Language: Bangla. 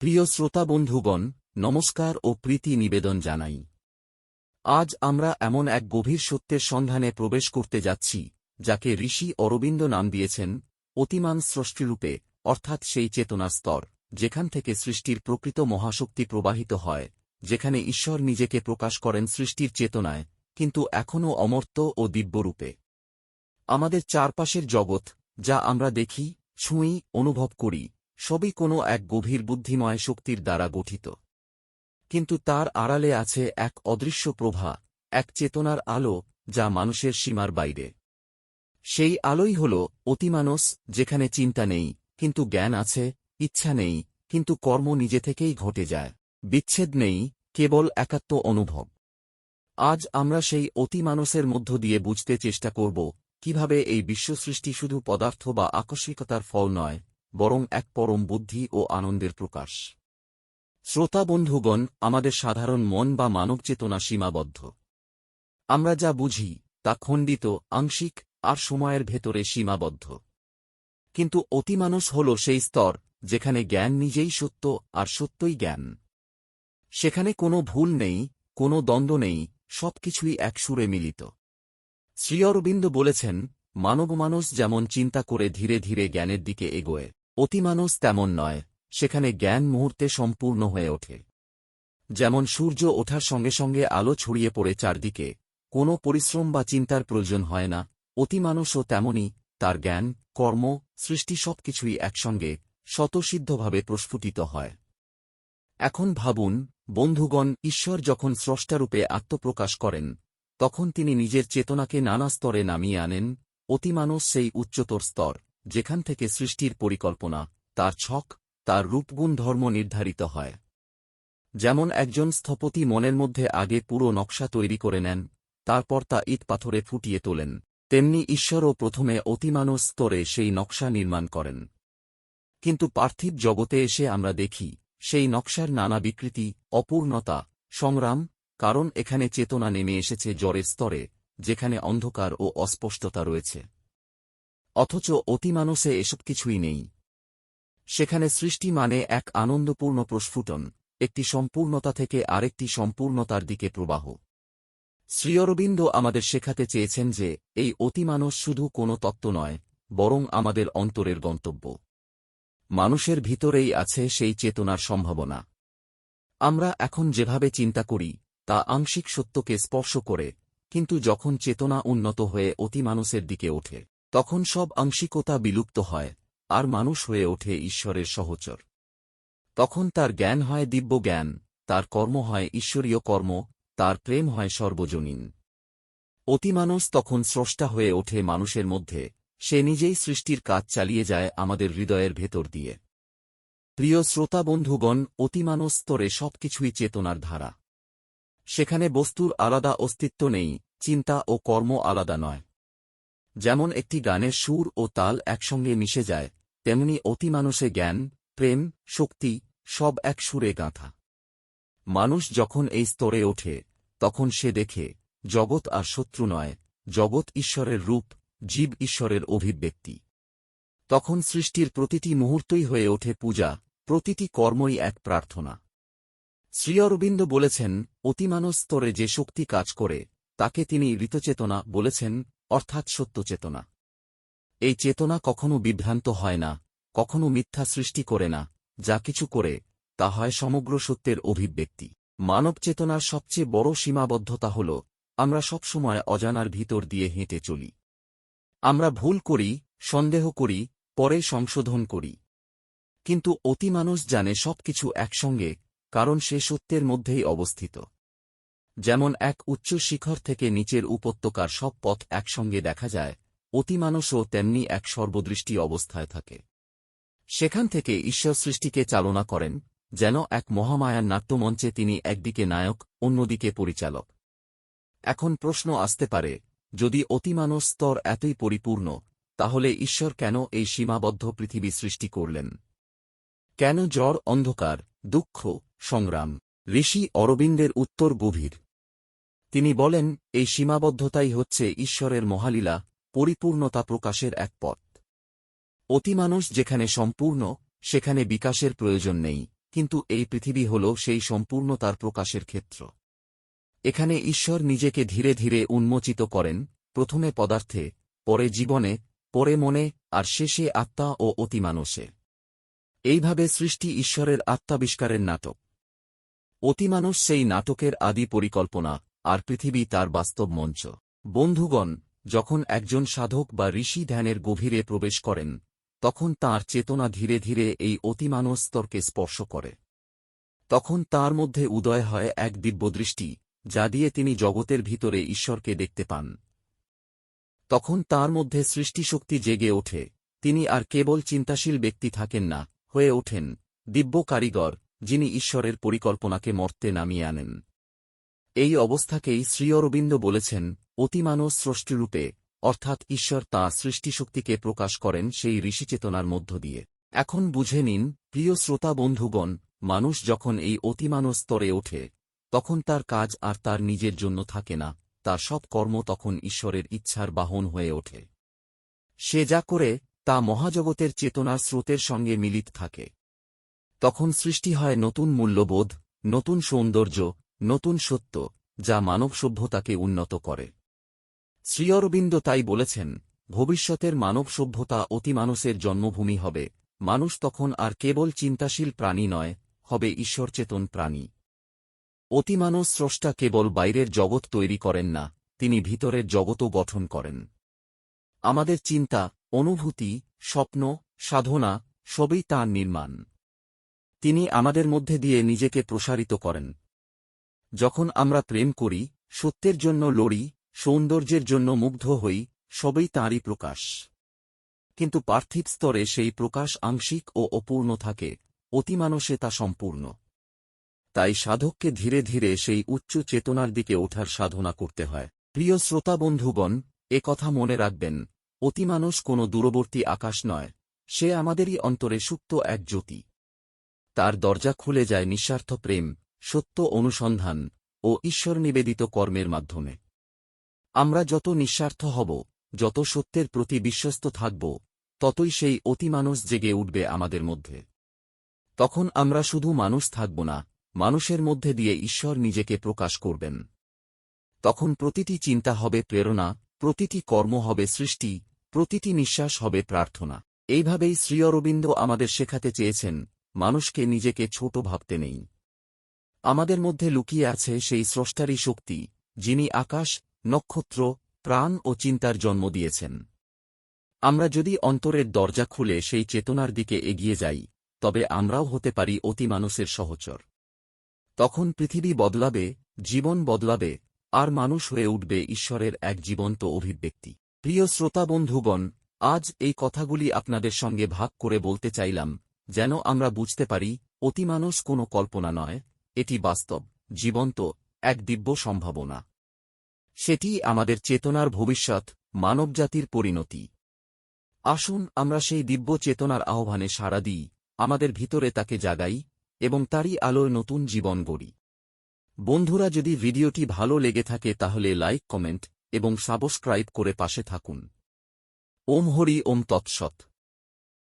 প্রিয় শ্রোতা বন্ধুগণ, নমস্কার ও প্রীতি নিবেদন জানাই। আজ আমরা এমন এক গভীর সত্যের সন্ধানে প্রবেশ করতে যাচ্ছি, যাকে ঋষি অরবিন্দ নাম দিয়েছেন অতিমান সৃষ্টিরূপে, অর্থাৎ সেই চেতনা স্তর, যেখান থেকে সৃষ্টির প্রকৃত মহাশক্তি প্রবাহিত হয়, যেখানে ঈশ্বর নিজেকে প্রকাশ করেন সৃষ্টির চেতনায়, কিন্তু এখনও অমর্ত্য ও দিব্যরূপে। আমাদের চারপাশের জগৎ, যা আমরা দেখি, ছুঁই, অনুভব করি সবই কোনো এক গভীর বুদ্ধিময় শক্তির দ্বারা গঠিত। কিন্তু তার আড়ালে আছে এক অদৃশ্য প্রভা, এক চেতনার আলো, যা মানুষের সীমার বাইরে। সেই আলোই হল অতিমানস, যেখানে চিন্তা নেই, কিন্তু জ্ঞান আছে, ইচ্ছা নেই, কিন্তু কর্ম নিজে থেকেই ঘটে যায়। বিচ্ছেদ নেই, কেবল একাত্ম অনুভব। আজ আমরা সেই অতিমানসের মধ্য দিয়ে বুঝতে চেষ্টা করব, কীভাবে এই বিশ্বসৃষ্টি শুধু পদার্থ বা আকস্মিকতার ফল নয় বরং এক পরম বুদ্ধি ও আনন্দের প্রকাশ। শ্রোতা বন্ধুগণ, আমাদের সাধারণ মন বা মানব চেতনা সীমাবদ্ধ। আমরা যা বুঝি, তা খণ্ডিত, আংশিক, আর সময়ের ভেতরে সীমাবদ্ধ। কিন্তু অতিমানস হল সেই স্তর, যেখানে জ্ঞান নিজেই সত্য আর সত্যই জ্ঞান। সেখানে কোনো ভুল নেই, কোনো দ্বন্দ্ব নেই, সবকিছুই এক সুরে মিলিত। শ্রী অরবিন্দ বলেছেন মানবমানস যেমন চিন্তা করে ধীরে ধীরে জ্ঞানের দিকে এগোয় অতিমানস তেমন নয়, সেখানে জ্ঞান মুহূর্তে সম্পূর্ণ হয়ে ওঠে। যেমন সূর্য ওঠার সঙ্গে সঙ্গে আলো ছড়িয়ে পড়ে চারদিকে, কোনো পরিশ্রম বা চিন্তার প্রয়োজন হয় না, অতিমানসও তেমনই, তার জ্ঞান, কর্ম, সৃষ্টি সবকিছুই একসঙ্গে, স্বতঃসিদ্ধভাবে প্রস্ফুটিত হয়। এখন ভাবুন, বন্ধুগণ, ঈশ্বর যখন স্রষ্টারূপে আত্মপ্রকাশ করেন, তখন তিনি নিজের চেতনাকে নানা স্তরে নামিয়ে আনেন, অতিমানস সেই উচ্চতর স্তর। যেখান থেকে সৃষ্টির পরিকল্পনা, তার ছক, তার রূপগুণ ধর্ম নির্ধারিত হয়। যেমন একজন স্থপতি মনের মধ্যে আগে পুরো নকশা তৈরি করে নেন, তারপর তা ইট পাথরে ফুটিয়ে তোলেন, তেমনি ঈশ্বরও প্রথমে অতিমানস স্তরে সেই নকশা নির্মাণ করেন। কিন্তু পার্থিব জগতে এসে আমরা দেখি, সেই নকশার নানা বিকৃতি, অপূর্ণতা, সংগ্রাম, কারণ এখানে চেতনা নেমে এসেছে জ্বরের স্তরে, যেখানে অন্ধকার ও অস্পষ্টতা রয়েছে। অথচ অতিমানসে এসব কিছুই নেই। সেখানে সৃষ্টি মানে এক আনন্দপূর্ণ প্রস্ফুটন, একটি সম্পূর্ণতা থেকে আরেকটি সম্পূর্ণতার দিকে প্রবাহ। শ্রীঅরবিন্দ আমাদের শেখাতে চেয়েছেন যে, এই অতিমানস শুধু কোনো তত্ত্ব নয়, বরং আমাদের অন্তরের গন্তব্য। মানুষের ভিতরেই আছে সেই চেতনার সম্ভাবনা। আমরা এখন যেভাবে চিন্তা করি, তা আংশিক সত্যকে স্পর্শ করে, কিন্তু যখন চেতনা উন্নত হয়ে অতিমানসের দিকে ওঠে তখন সব আংশিকতা বিলুপ্ত হয়, আর মানুষ হয়ে ওঠে ঈশ্বরের সহচর। তখন তার জ্ঞান হয় দিব্য জ্ঞান, তার কর্ম হয় ঈশ্বরীয় কর্ম, তার প্রেম হয় সর্বজনীন। অতিমানস তখন স্রষ্টা হয়ে ওঠে মানুষের মধ্যে, সে নিজেই সৃষ্টির কাজ চালিয়ে যায় আমাদের হৃদয়ের ভেতর দিয়ে। প্রিয় শ্রোতা বন্ধুগণ স্তরে সবকিছুই চেতনার ধারা। সেখানে বস্তুর আলাদা অস্তিত্ব নেই, চিন্তা ও কর্ম আলাদা নয়। যেমন একটি গানের সুর ও তাল একসঙ্গে মিশে যায়, তেমনি অতিমানসে জ্ঞান, প্রেম, শক্তি, সব এক সুরে গাঁথা। মানুষ যখন এই স্তরে ওঠে, তখন সে দেখে, জগৎ আর শত্রু নয়, জগৎ ঈশ্বরের রূপ, জীব ঈশ্বরের অভিব্যক্তি। তখন সৃষ্টির প্রতিটি মুহূর্তই হয়ে ওঠে পূজা, প্রতিটি কর্মই এক প্রার্থনা। শ্রী অরবিন্দ বলেছেন, অতিমানস স্তরে যে শক্তি কাজ করে, তাকে তিনি ঋতচেতনা বলেছেন অর্থাৎ সত্যচেতনা এই চেতনা কখনো বিভ্রান্ত হয় না, কখনো মিথ্যা সৃষ্টি করে না, যা কিছু করে, তা হয় সমগ্র সত্যের অভিব্যক্তি। মানব চেতনার সবচেয়ে বড় সীমাবদ্ধতা হল, আমরা সবসময় অজানার ভিতর দিয়ে হেঁটে চলি। আমরা ভুল করি, সন্দেহ করি, পরে সংশোধন করি। কিন্তু অতিমানুষ জানে সবকিছু একসঙ্গে, কারণ সে সত্যের মধ্যেই অবস্থিত। যেমন এক উচ্চ শিখর থেকে নিচের উপত্যকার সব পথ একসঙ্গে দেখা যায় অতিমানসও তেমনি এক সর্বদৃষ্টি অবস্থায় থাকে। সেখান থেকে ঈশ্বর সৃষ্টিকে চালনা করেন, যেন এক মহামায়ার নাট্যমঞ্চে তিনি একদিকে নায়ক, অন্যদিকে পরিচালক। এখন প্রশ্ন আসতে পারে, যদি অতিমানস স্তর এতই পরিপূর্ণ, তাহলে ঈশ্বর কেন এই সীমাবদ্ধ পৃথিবী সৃষ্টি করলেন? কেন জ্বর, অন্ধকার, দুঃখ, সংগ্রাম? ঋষি অরবিন্দের উত্তর গভীর। তিনি বলেন, এই সীমাবদ্ধতাই হচ্ছে ঈশ্বরের মহালীলা, পরিপূর্ণতা প্রকাশের এক পথ। অতিমানুষ যেখানে সম্পূর্ণ, সেখানে বিকাশের প্রয়োজন নেই, কিন্তু এই পৃথিবী হল সেই সম্পূর্ণতার প্রকাশের ক্ষেত্র। এখানে ঈশ্বর নিজেকে ধীরে ধীরে উন্মোচিত করেন, প্রথমে পদার্থে, পরে জীবনে, পরে মনে, আর শেষে আত্মা ও অতিমানসে এইভাবে সৃষ্টি ঈশ্বরের আত্মাবিষ্কারের নাটক। অতিমানস সেই নাটকের আদি পরিকল্পনা আর পৃথিবী তার বাস্তব মঞ্চ। বন্ধুগণ, যখন একজন সাধক বা ঋষি ধ্যানের গভীরে প্রবেশ করেন, তখন তার চেতনা ধীরে ধীরে এই অতিমানস স্তরকে স্পর্শ করে। তখন তার মধ্যে উদয় হয় এক দিব্যদৃষ্টি, যা দিয়ে তিনি জগতের ভিতরে ঈশ্বরকে দেখতে পান। তখন তার মধ্যে সৃষ্টিশক্তি জেগে ওঠে। তিনি আর কেবল চিন্তাশীল ব্যক্তি থাকেন না, হয়ে ওঠেন, দিব্য কারিগর, যিনি ঈশ্বরের পরিকল্পনাকে মর্তে নামিয়ে আনেন। এই অবস্থাকেই শ্রী অরবিন্দ বলেছেন, অতিমানস সৃষ্টিরূপে, অর্থাৎ ঈশ্বর তাঁর সৃষ্টিশক্তিকে প্রকাশ করেন সেই ঋষিচেতনার মধ্য দিয়ে। এখন বুঝে নিন, প্রিয় শ্রোতা বন্ধুগণ, মানুষ যখন এই অতিমানস স্তরে ওঠে, তখন তার কাজ আর তার নিজের জন্য থাকে না, তার সব কর্ম তখন ঈশ্বরের ইচ্ছার বাহন হয়ে ওঠে। সে যা করে, তা মহাজগতের চেতনার স্রোতের সঙ্গে মিলিত থাকে। তখন সৃষ্টি হয় নতুন মূল্যবোধ, নতুন সৌন্দর্য নতুন সত্য, যা মানব সভ্যতাকে উন্নত করে। শ্রীঅরবিন্দ তাই বলেছেন, ভবিষ্যতের মানব সভ্যতা অতিমানসের জন্মভূমি হবে। মানুষ তখন আর কেবল চিন্তাশীল প্রাণী নয়, হবে ঈশ্বরচেতন প্রাণী। অতিমানস স্রষ্টা কেবল বাইরের জগৎ তৈরি করেন না, তিনি ভিতরের জগতও গঠন করেন। আমাদের চিন্তা, অনুভূতি, স্বপ্ন, সাধনা, সবই তাঁর নির্মাণ। তিনি আমাদের মধ্যে দিয়ে নিজেকে প্রসারিত করেন। যখন আমরা প্রেম করি, সত্যের জন্য লড়ি, সৌন্দর্যের জন্য মুগ্ধ হই, সবই তাঁরই প্রকাশ। কিন্তু পার্থিব স্তরে সেই প্রকাশ আংশিক ও অপূর্ণ থাকে, অতিমানসে তা সম্পূর্ণ। তাই সাধককে ধীরে ধীরে সেই উচ্চ চেতনার দিকে ওঠার সাধনা করতে হয়। প্রিয় শ্রোতা বন্ধুগণ কথা মনে রাখবেন, অতিমানস কোনো দূরবর্তী আকাশ নয়, সে আমাদেরই অন্তরে সুপ্ত এক জ্যোতি। তার দরজা খুলে যায় নিঃস্বার্থ প্রেম সত্য অনুসন্ধান ও ঈশ্বর নিবেদিত কর্মের মাধ্যমে। আমরা যত নিঃস্বার্থ হব, যত সত্যের প্রতি বিশ্বস্ত থাকব, ততই সেই অতিমানস জেগে উঠবে আমাদের মধ্যে। তখন আমরা শুধু মানুষ থাকব না, মানুষের মধ্যে দিয়ে ঈশ্বর নিজেকে প্রকাশ করবেন। তখন প্রতিটি চিন্তা হবে প্রেরণা, প্রতিটি কর্ম হবে সৃষ্টি, প্রতিটি নিঃশ্বাস হবে প্রার্থনা। এইভাবেই শ্রী অরবিন্দ আমাদের শেখাতে চেয়েছেন, মানুষকে নিজেকে ছোট ভাবতে নেই। আমাদের মধ্যে লুকিয়ে আছে সেই স্রষ্টারই শক্তি, যিনি আকাশ, নক্ষত্র, প্রাণ ও চিন্তার জন্ম দিয়েছেন। আমরা যদি অন্তরের দরজা খুলে সেই চেতনার দিকে এগিয়ে যাই, তবে আমরাও হতে পারি অতি মানুষের সহচর। তখন পৃথিবী বদলাবে, জীবন বদলাবে, আর মানুষ হয়ে উঠবে ঈশ্বরের এক জীবন্ত অভিব্যক্তি। প্রিয় শ্রোতা বন্ধুগণ, আজ এই কথাগুলি আপনাদের সঙ্গে ভাগ করে বলতে চাইলাম, যেন আমরা বুঝতে পারি অতিমানস কোনো কল্পনা নয় এটি বাস্তব, জীবন্ত, এক দিব্য সম্ভাবনা। সেটি আমাদের চেতনার ভবিষ্যৎ, মানবজাতির পরিণতি। আসুন আমরা সেই দিব্য চেতনার আহ্বানে সাড়া দিই, আমাদের ভিতরে তাকে জাগাই, এবং তারই আলোয় নতুন জীবন গড়ি। বন্ধুরা, যদি ভিডিওটি ভালো লেগে থাকে তাহলে লাইক, কমেন্ট, এবং সাবস্ক্রাইব করে পাশে থাকুন। ওম হরি ওম তৎসৎ।